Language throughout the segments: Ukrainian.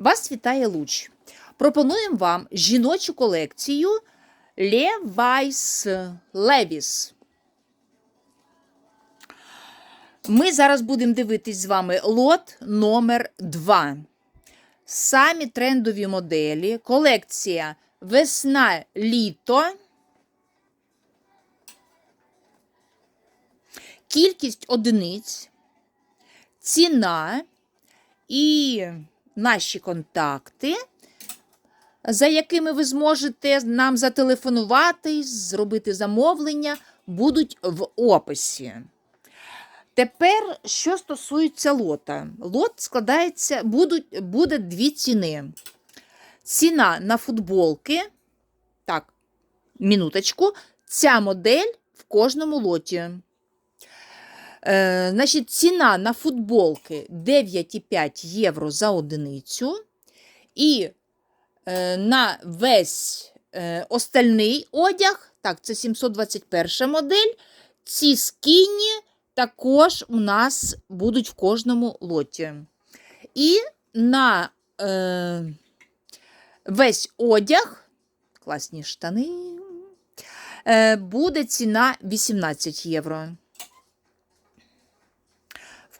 Вас вітає Луч. Пропонуємо вам жіночу колекцію Levi's Levis. Ми зараз будемо дивитись з вами лот номер 2. Самі трендові моделі. Колекція весна-літо. Кількість одиниць, ціна і наші контакти, за якими ви зможете нам зателефонувати, зробити замовлення, будуть в описі. Тепер, що стосується лота, лот складається, будуть, буде дві ціни. Ціна на футболки, так, минуточку, ця модель в кожному лоті. Е, значить, ціна на футболки 9,5 євро за одиницю. І е, на весь е, остальний одяг, так, це 721 модель, ці скіні також у нас будуть в кожному лоті. І на е, весь одяг, класні штани, е, буде ціна 18 євро.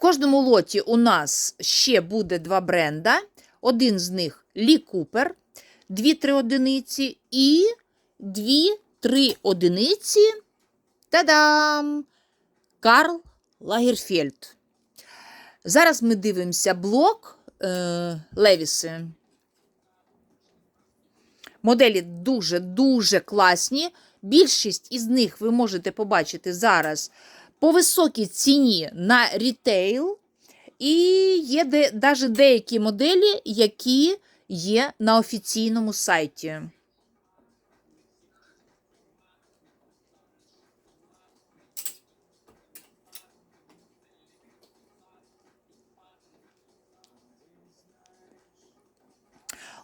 Кожному лоті у нас ще буде два бренда. Один з них Лі Купер, 2-3 одиниці, і 2-3 одиниці. Та-дам! Карл Лагерфельд. Зараз ми дивимося блок е, Левіси. Моделі дуже-дуже класні. Більшість із них ви можете побачити зараз по високій ціні на рітейл, і є де, навіть деякі моделі, які є на офіційному сайті.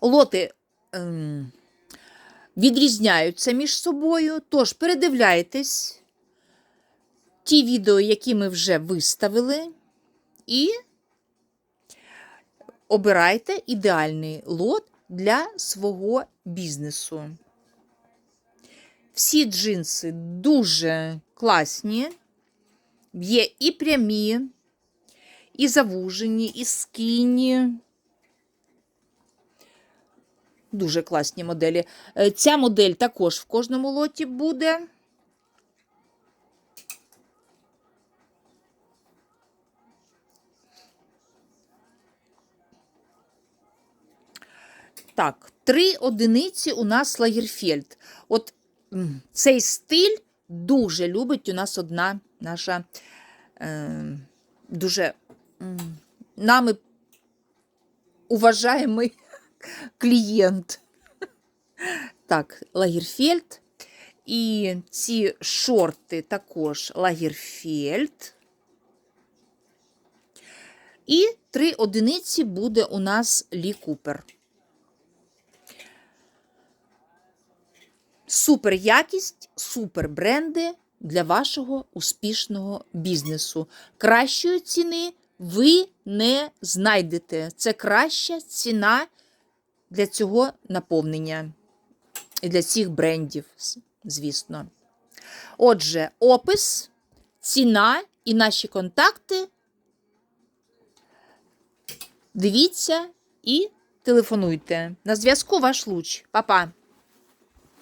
Лоти ем, відрізняються між собою, тож передивляйтесь ті відео, які ми вже виставили, і обирайте ідеальний лот для свого бізнесу. Всі джинси дуже класні, є і прямі, і завужені, і скіні. Дуже класні моделі. Е, Ця модель також в кожному лоті буде. Так, три одиниці у нас Лагерфельд. От цей стиль дуже любить у нас одна наша е, дуже нами уважаємий клієнт. Так, Лагерфельд. І ці шорти також Лагерфельд. І три одиниці буде у нас Лі Купер. Супер якість, супер бренди для вашого успішного бізнесу. Кращої ціни ви не знайдете. Це краща ціна для цього наповнення і для цих брендів, звісно. Отже, опис, ціна і наші контакти. Дивіться і телефонуйте. На зв'язку ваш луч. Па-па!